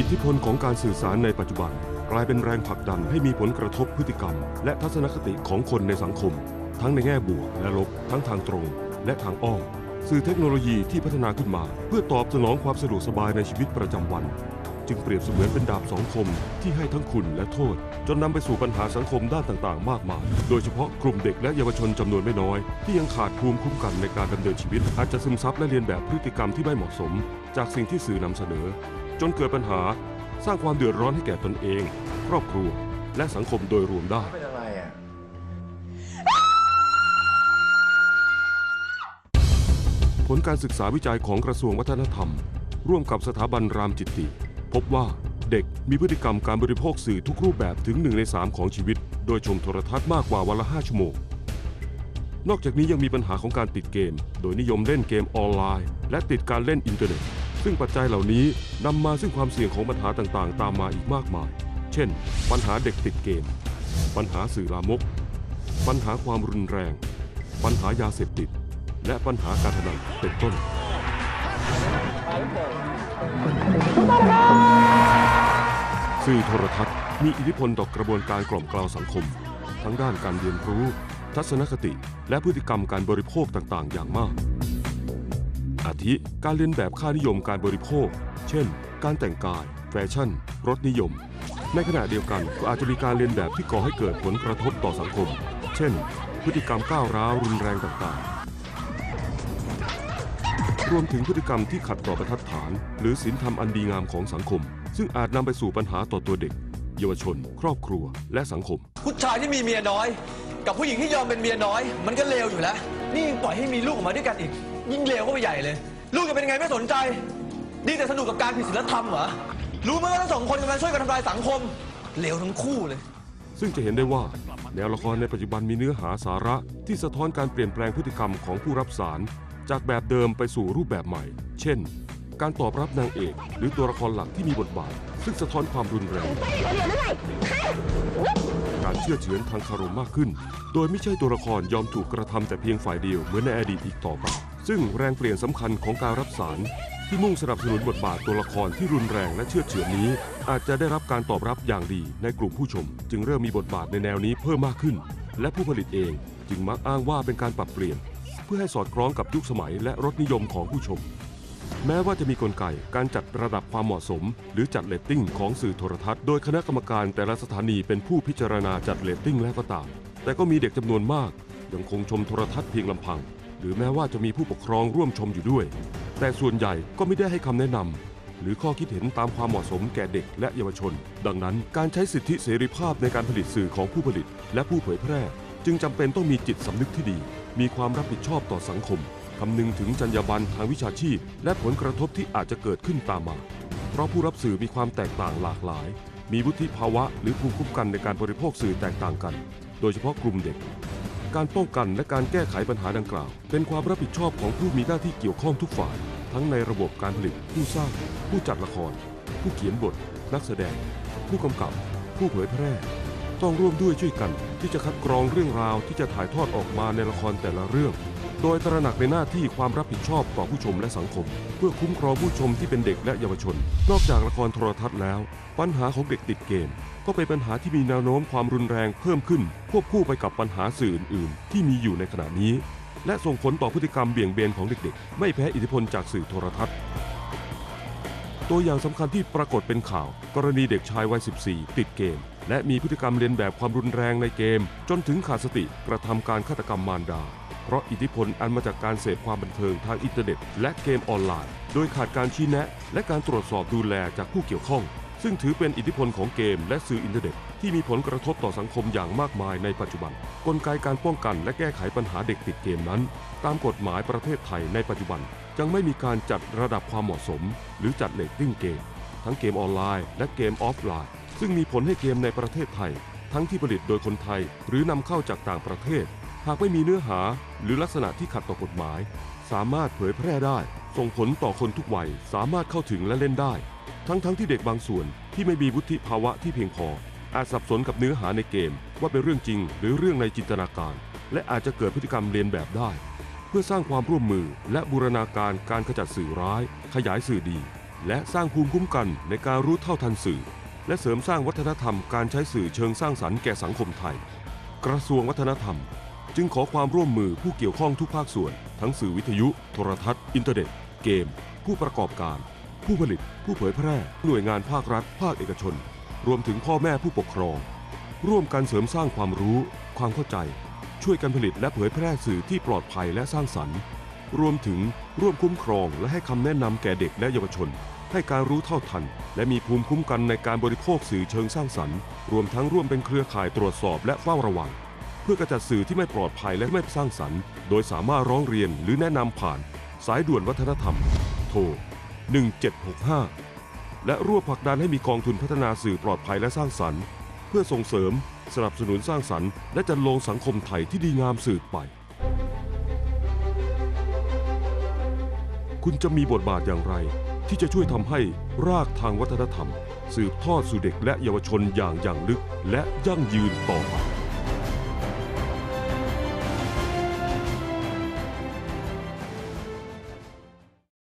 อิทธิพลของการสื่อสารในปัจจุบัน กลายเป็นแรงผลักดันให้มีผลกระทบพฤติกรรม และทัศนคติของคนในสังคม ทั้งในแง่บวกและลบ ทั้งทางตรง และทางอ้อมสื่อเทคโนโลยีที่พัฒนาขึ้นมา เพื่อตอบสนองความสะดวกสบายในชีวิตประจำวัน จึงเปรียบเสมือนเป็นดาบสองคม ที่ให้ทั้งคุณและโทษ จนนำไปสู่ปัญหาสังคมด้านต่างๆ มากมาย โดยเฉพาะกลุ่มเด็กและเยาวชนจำนวนไม่น้อย ที่ยังขาดภูมิคุ้มกันในการดำเนินชีวิต อาจจะซึมซับและเรียนแบบพฤติกรรมที่ไม่เหมาะสม จากสิ่งที่สื่อนำเสนอ จนเกิดปัญหาสร้างความเดือดร้อนให้แก่ตนเอง ครอบครัวและสังคมโดยรวมได้ เป็นอะไรอะ ผลการศึกษาวิจัยของกระทรวงวัฒนธรรม ร่วมกับสถาบันรามจิตติ พบว่าเด็กมีพฤติกรรมการบริโภคสื่อทุกรูปแบบถึง1ใน3ของชีวิต โดยชมโทรทัศน์มากกว่าวันละ 5 ชั่วโมง นอกจากนี้ยังมีปัญหาของการติดเกม โดยนิยมเล่นเกมออนไลน์ และติดการเล่นอินเทอร์เน็ต ซึ่งปัจจัยเหล่านี้นำมาซึ่งความเสี่ยงของปัญหาต่างๆ ตามมาอีกมากมาย เช่น ปัญหาเด็กติดเกม ปัญหาสื่อลามก ปัญหาความรุนแรง ปัญหายาเสพติด และปัญหาการพนันเป็นต้น สื่อโทรทัศน์มีอิทธิพลต่อกระบวนการกล่อมกล่าวสังคม ทั้งด้านการเรียนรู้ ทัศนคติ และพฤติกรรมการบริโภคต่างๆ อย่างมาก อาทิ การเรียนแบบค่านิยมการบริโภค เช่น การแต่งกาย แฟชั่น รสนิยม ในขณะเดียวกันก็อาจจะมีการเรียนแบบที่ก่อให้เกิดผลกระทบต่อสังคม เช่น พฤติกรรมก้าวร้าวรุนแรงต่างๆ รวมถึงพฤติกรรมที่ขัดต่อบรรทัดฐาน หรือศีลธรรมอันดีงามของสังคม ซึ่งอาจนำไปสู่ปัญหาต่อตัวเด็ก เยาวชน ครอบครัว และสังคม ผู้ชายที่มีเมียน้อย กับผู้หญิงที่ยอมเป็นเมียน้อย มันก็เลวอยู่แล้ว นี่ยังปล่อยให้มีลูกออกมาด้วยกันอีก ยิ่งเลวเข้าไปใหญ่เลย ลูกจะเป็นยังไงไม่สนใจ ดีแต่สนุกกับการผิดศีลธรรมเหรอ รู้ไหมว่าทั้งสองคนกำลังช่วยกันทำลายสังคม เลวทั้งคู่เลย ซึ่งจะเห็นได้ว่าแนวละครในปัจจุบันมีเนื้อหาสาระที่สะท้อนการเปลี่ยนแปลงพฤติกรรมของผู้รับสาร จากแบบเดิมไปสู่รูปแบบใหม่ เช่น การตอบรับนางเอก หรือตัวละครหลักที่มีบทบาท ซึ่งสะท้อนความรุนแรง การเชื่อเฉือนทางคารมมากขึ้น โดยไม่ใช่ตัวละครยอมถูกกระทำแต่เพียงฝ่ายเดียวเหมือนในอดีตอีกต่อไป ซึ่งแรงเปลี่ยนสำคัญของการรับสารที่มุ่งสนับสนุนบทบาทตัวละครที่รุนแรงและเชื่อเฉือนนี้ อาจจะได้รับการตอบรับอย่างดีในกลุ่มผู้ชม จึงเริ่มมีบทบาทในแนวนี้เพิ่มมากขึ้น และผู้ผลิตเองจึงมักอ้างว่าเป็นการปรับเปลี่ยน เพื่อให้สอดคล้องกับยุคสมัยและรสนิยมของผู้ชม แม้ว่าจะมีกลไกการจัดระดับความเหมาะสม หรือจัดเรตติ้งของสื่อโทรทัศน์ โดยคณะกรรมการแต่ละสถานีเป็นผู้พิจารณาจัดเรตติ้งแล้วก็ตาม แต่ก็มีเด็กจำนวนมาก ยังคงชมโทรทัศน์เพียงลำพัง หรือแม้ว่าจะมีผู้ปกครองร่วมชมอยู่ด้วย แต่ส่วนใหญ่ก็ไม่ได้ให้คำแนะนำหรือข้อคิดเห็นตามความเหมาะสมแก่เด็กและเยาวชน ดังนั้นการใช้สิทธิเสรีภาพในการผลิตสื่อของผู้ผลิต และผู้เผยแพร่ จึงจำเป็นต้องมีจิตสำนึกที่ดี มีความรับผิดชอบต่อสังคม คำนึงถึงจรรยาบรรณทางวิชาชีพ และผลกระทบที่อาจจะเกิดขึ้นตามมา เพราะผู้รับสื่อมีความแตกต่างหลากหลาย มีวุฒิภาวะหรือภูมิคุ้มกันในการบริโภคสื่อแตกต่างกัน โดยเฉพาะกลุ่มเด็ก การป้องกันและการแก้ไขปัญหาดังกล่าว เป็นความรับผิดชอบของผู้มีหน้าที่เกี่ยวข้องทุกฝ่าย ทั้งในระบบการผลิต ผู้สร้าง ผู้จัดละคร ผู้เขียนบท นักแสดง ผู้กำกับ ผู้เผยแพร่ต้องร่วมด้วยช่วยกันที่จะคัดกรองเรื่องราวที่จะถ่ายทอดออกมาในละครแต่ละเรื่อง โดยตระหนักในหน้าที่ความรับผิดชอบต่อผู้ชมและสังคม เพื่อคุ้มครองผู้ชมที่เป็นเด็กและเยาวชน นอกจากละครโทรทัศน์แล้ว ปัญหาของเด็กติดเกม ก็เป็นปัญหาที่มีแนวโน้มความรุนแรงเพิ่มขึ้น ควบคู่ไปกับปัญหาสื่ออื่นๆที่มีอยู่ในขณะนี้ และส่งผลต่อพฤติกรรมเบี่ยงเบนของเด็กๆ ไม่แพ้อิทธิพลจากสื่อโทรทัศน์ ตัวอย่างสำคัญที่ปรากฏเป็นข่าว กรณีเด็กชายวัย 14 ติดเกม และมีพฤติกรรมเลียนแบบความรุนแรงในเกม จนถึงขาดสติกระทำการฆาตกรรมมารดา ราะอิทธิพลอันมาจากการเสพความบันเทิงทางอินเทอร์เน็ต และเกมออนไลน์ โดยขาดการชี้แนะ และการตรวจสอบดูแลจากผู้เกี่ยวข้อง ซึ่งถือเป็นอิทธิพลของเกมและสื่ออินเทอร์เน็ต ที่มีผลกระทบต่อสังคมอย่างมากมายในปัจจุบัน กลไกการป้องกันและแก้ไขปัญหาเด็กติดเกมนั้น ตามกฎหมายประเทศไทยในปัจจุบันยังไม่มีการจัดระดับความเหมาะสม หรือจัดเรตติ้งเกม ทั้งเกมออนไลน์ และเกมออฟไลน์ ซึ่งมีผลให้เกมในประเทศไทย ทั้งที่ผลิตโดยคนไทย หรือนำเข้าจากต่างประเทศ หากไม่มีเนื้อหาหรือลักษณะที่ขัดต่อกฎหมาย สามารถเผยแพร่ได้ ส่งผลต่อคนทุกวัย สามารถเข้าถึงและเล่นได้ ทั้งๆทที่เด็กบางส่วนที่ไม่มีวุฒิภาวะที่เพียงพอ อาจสับสนกับเนื้อหาในเกม ว่าเป็นเรื่องจริง หรือเรื่องในจินตนาการ และอาจจะเกิดพฤติกรรมเลียนแบบได้ เพื่อสร้างความร่วมมือ และบูรณาการการขจัดสื่อร้าย ขยายสื่อดี และสร้างภูมิคุ้มกันในการรู้เท่าทันสื่อ และเสริมสร้างวัฒนธรรมการใช้สื่อเชิงสร้างสรรค์แก่สังคมไทย กระทรวงวัฒนธรรม จึงขอความร่วมมือผู้เกี่ยวข้องทุกภาคส่วน ทั้งสื่อวิทยุ โทรทัศน์ อินเทอร์เน็ต เกม ผู้ประกอบการ ผู้ผลิต ผู้เผยแพร่ หน่วยงานภาครัฐ ภาคเอกชน รวมถึงพ่อแม่ผู้ปกครอง ร่วมกันเสริมสร้างความรู้ ความเข้าใจ ช่วยกันผลิตและเผยแพร่สื่อที่ปลอดภัยและสร้างสรรค์ รวมถึงร่วมคุ้มครองและให้คำแนะนำแก่เด็กและเยาวชน ให้การรู้เท่าทัน และมีภูมิคุ้มกันในการบริโภคสื่อเชิงสร้างสรรค์ รวมทั้งร่วมเป็นเครือข่ายตรวจสอบและเฝ้าระวัง เพื่อกระจัดสื่อที่ไม่ปลอดภัยและไม่สร้างสรรค์ โดยสามารถร้องเรียนหรือแนะนำผ่าน สายด่วนวัฒนธรรม โทร 1765 และร่วมผลักดันให้มีกองทุนพัฒนาสื่อปลอดภัยและสร้างสรรค์ เพื่อส่งเสริม สนับสนุนสร้างสรรค์และจันลงสังคมไทยที่ดีงามสืบไป คุณจะมีบทบาทอย่างไร ที่จะช่วยทำให้รากทางวัฒนธรรม สืบทอดสู่เด็กและเยาวชนอย่างอย่างลึกและยั่งยืนต่อไป